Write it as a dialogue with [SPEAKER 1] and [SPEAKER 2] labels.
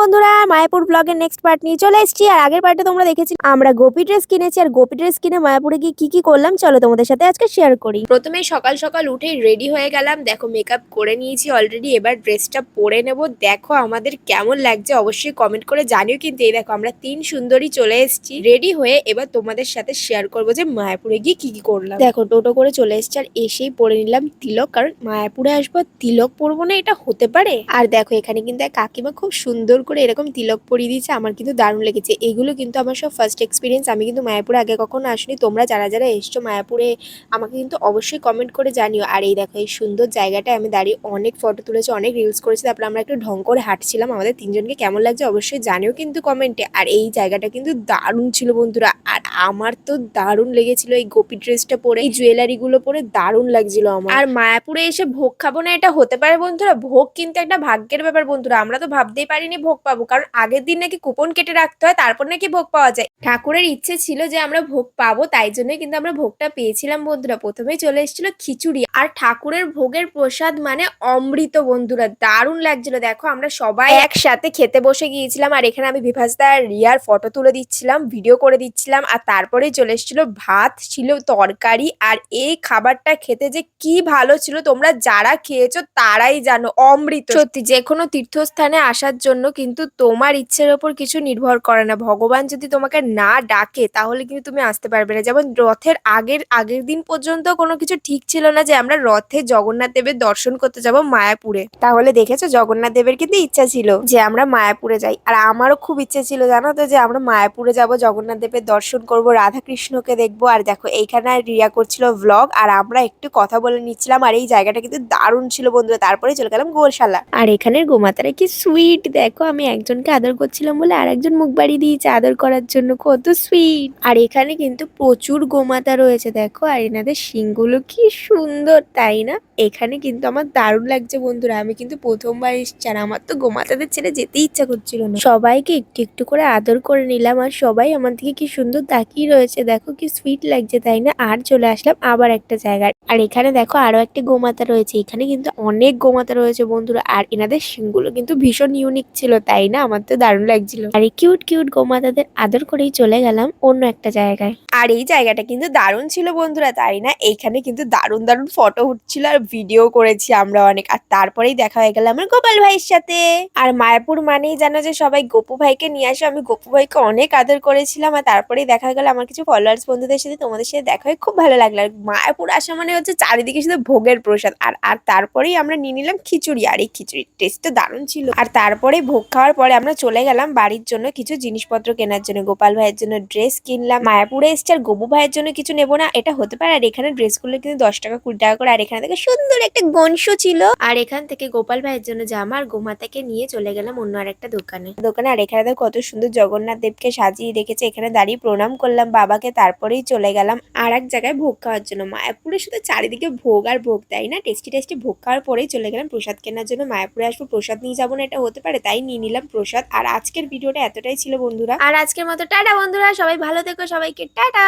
[SPEAKER 1] বন্ধুরা, মায়াপুর ব্লগের next part নিয়ে চলে এসেছি। আর আগের পার্টে তোমরা দেখেছি, আমরা গোপী ড্রেস কিনেছি। আর গোপী ড্রেস কিনে মায়াপুরে গিয়ে কি কি করলাম, চলো তোমাদের সাথে আজকে শেয়ার করি। প্রথমে সকাল সকাল উঠেই রেডি হয়ে গেলাম। দেখো মেকআপ করে নিয়েছি অলরেডি এবার ড্রেসটা পরে নেব। দেখো, আমাদের কেমন লাগছে। অবশ্যই কমেন্ট করে জানিও। কিন্তু এই দেখো, আমরা তিন সুন্দরী চলে এসেছি। রেডি হয়ে এবার তোমাদের সাথে শেয়ার করব যে মায়াপুরে গিয়ে কি কি করলাম। দেখো, টোটো করে চলে এসেছি। আর এসেই পরে নিলাম তিলক। কারণ মায়াপুরে আসব তিলক পরবো না, এটা হতে পারে? আর দেখো, এখানে কিন্তু কাকিমা খুব সুন্দর করে এরকম তিলক পরিয়ে দিয়েছে, আমার কিন্তু দারুণ লেগেছে। এগুলো কিন্তু আমার সব ফার্স্ট এক্সপিরিয়েন্স আমি কিন্তু মায়াপুরে আগে কখনো আসিনি। তোমরা যারা যারা এসছো মায়াপুরে, আমাকে কিন্তু অবশ্যই কমেন্ট করে জানিও। আর এই দেখো, এই সুন্দর জায়গাটায় আমি দাঁড়িয়ে অনেক ফটো তুলেছি, অনেক রিলস করেছি। তারপর আমরা একটু ঢং করে হাঁটছিলাম। আমাদের তিনজনকে কেমন লাগছে অবশ্যই জানিও কিন্তু কমেন্টে আর এই জায়গাটা কিন্তু দারুণ ছিল বন্ধুরা। আর আমার তো দারুণ লেগেছিল এই গোপী ড্রেসটা পরে, এই জুয়েলারিগুলো পরে দারুণ লাগছিল আমার। আর মায়াপুরে এসে ভোগ খাব না এটা হতে পারে বন্ধুরা। ভোগ কিন্তু একটা ভাগ্যের ব্যাপার বন্ধুরা। আমরা তো ভাবতেই পারিনি ভোগ পাবো। কারণ আগের দিন নাকি কুপন কেটে রাখতে হয়, তারপর নাকি ভোগ পাওয়া যায়। ঠাকুরের ইচ্ছে ছিল যে আমরা ভোগ পাবো, তাই জন্যই কিন্তু আমরা ভোগটা পেয়েছিলাম বন্ধুরা। প্রথমে চলে এসেছিল খিচুড়ি। আর ঠাকুরের ভোগের প্রসাদ মানে অমৃত বন্ধুরা, দারুণ লাগছিল। দেখো, আমরা সবাই একসাথে খেতে বসে গিয়েছিলাম আর এখানে আমি বিভাসদা রিয়ার ফটো তুলে দিচ্ছিলাম ভিডিও করে দিচ্ছিলাম আর তারপরেই চলে এসেছিল ভাত, ছিল তরকারি আর এই খাবারটা খেতে যে কি ভালো ছিল। তোমরা যারা খেয়েছো তারাই জানো, অমৃত। সত্যি যে কোনো তীর্থস্থানে আসার জন্য কিন্তু তোমার ইচ্ছের ওপর কিছু নির্ভর করে না। ভগবান যদি তোমাকে না ডাকে, তাহলে কিন্তু তুমি আসতে পারবে না। যেমন রথের আগের আগের দিন পর্যন্ত কোনো কিছু ঠিক ছিল না যে আমরা রথে জগন্নাথ দেবের দর্শন করতে যাব মায়াপুরে। তাহলে দেখেছ জগন্নাথ দেবের কিন্তু ইচ্ছা ছিল যে আমরা মায়াপুরে যাই। আর আমারও খুব ইচ্ছে ছিল, জানো তো, যে আমরা মায়াপুরে যাব, জগন্নাথ দেবের দর্শন করব রাধা কৃষ্ণকে দেখব। আর দেখো, এইখানে রিয়া করছিল ভ্লগ আর আমরা একটু কথা বলে নিচ্ছিলাম, আর এই জায়গাটা কিন্তু দারুণ ছিল বন্ধুরা, তারপরে চলে গেলাম গোশালা আর এখানের গোমাতারা কি সুইট দেখো, আমি একজনকে আদর করছিলাম বলে আর একজন মুখ বাড়িয়ে দিয়েছে আদর করার জন্য, কত সুইট আর এখানে কিন্তু প্রচুর গোমাতা রয়েছে, দেখো, আর এনাদের শিংগুলো কি সুন্দর তাই না? এখানে কিন্তু আমার দারুণ লাগছে বন্ধুরা। আমি কিন্তু প্রথমবার এসছি আর আমার তো গোমাতাদের ছেড়ে যেতে ইচ্ছা করছিল না। সবাইকে একটু একটু করে আদর করে নিলাম আর সবাই আমার দিকে কি সুন্দর তাকিয়ে রয়েছে। দেখো কি সুইট লাগছে, তাই না? আর চলে আসলাম আবার একটা জায়গায়। আর এখানে দেখো আরও একটি গোমাতা রয়েছে। এখানে কিন্তু অনেক গোমাতা রয়েছে বন্ধুরা। আর এনাদের শিংগুলো কিন্তু ভীষণ ইউনিক ছিল, তাই না? আমার তো দারুণ লাগছিল। আর এই কিউট কিউট গোমাতাদের আদর করেই চলে গেলাম অন্য একটা জায়গায়। আর এই জায়গাটা কিন্তু দারুণ ছিল বন্ধুরা, তাই না? এইখানে কিন্তু দারুণ দারুণ ফটো উঠছিল আর ভিডিও করেছি আমরা অনেক। আর তারপরেই দেখা হয়ে গেল আমার গোপাল ভাইয়ের সাথে। আর মায়াপুর মানেই জানো যে সবাই গোপু ভাইকে নিয়ে আসে, আমি গোপু ভাইকে অনেক আদর করেছিলাম। আর তারপরেই দেখা গেল আমার কিছু ফলোয়ার্স বন্ধুদের সাথে, তোমাদের সাথে দেখা হয়ে খুব ভালো লাগল। আর মায়াপুর আসা মানে হচ্ছে চারিদিকে শুধু ভোগের প্রসাদ। আর আর তারপরেই আমরা নিয়ে নিলাম খিচুড়ি। আর এই খিচুড়ির টেস্ট টেস্টটা দারুণ ছিল। আর তারপরে ভোগ খাওয়ার পরে আমরা চলে গেলাম বাড়ির জন্য কিছু জিনিসপত্র কেনার জন্য। গোপাল ভাইয়ের জন্য ড্রেস কিনলাম। মায়াপুরে এসছে আর গোপু ভাইয়ের জন্য কিছু নেব না, এটা হতে পারে। আর এখানে ড্রেসগুলো কিন্তু দশ টাকা কুড়ি টাকা করে। আর এখানে থেকে সুন্দর একটা গনশো ছিল। আর এখান থেকে গোপাল ভাইয়ের জন্য জামা আর গোমাতাকে নিয়ে চলে গেলাম অন্য আর একটা দোকানে। দোকানে আর এখানে কত সুন্দর জগন্নাথ দেবকে সাজিয়ে রেখেছে। এখানে দাঁড়িয়ে প্রণাম করলাম বাবাকে তারপরেই চলে গেলাম আর এক জায়গায় ভোগ খাওয়ার জন্য। মায়াপুরে শুধু চারিদিকে ভোগ আর ভোগ তাই না? টেস্টি টেস্টি ভোগ খাওয়ার পরেই চলে গেলাম প্রসাদ কেনার জন্য। মায়াপুরে আসব প্রসাদ নিয়ে যাব না এটা হতে পারে তাই নিয়ে নিলাম প্রসাদ। আর আজকের ভিডিওটা এতটাই ছিল বন্ধুরা। আর আজকের মতো টাটা বন্ধুরা সবাই ভালো থেকো সবাইকে টাটা।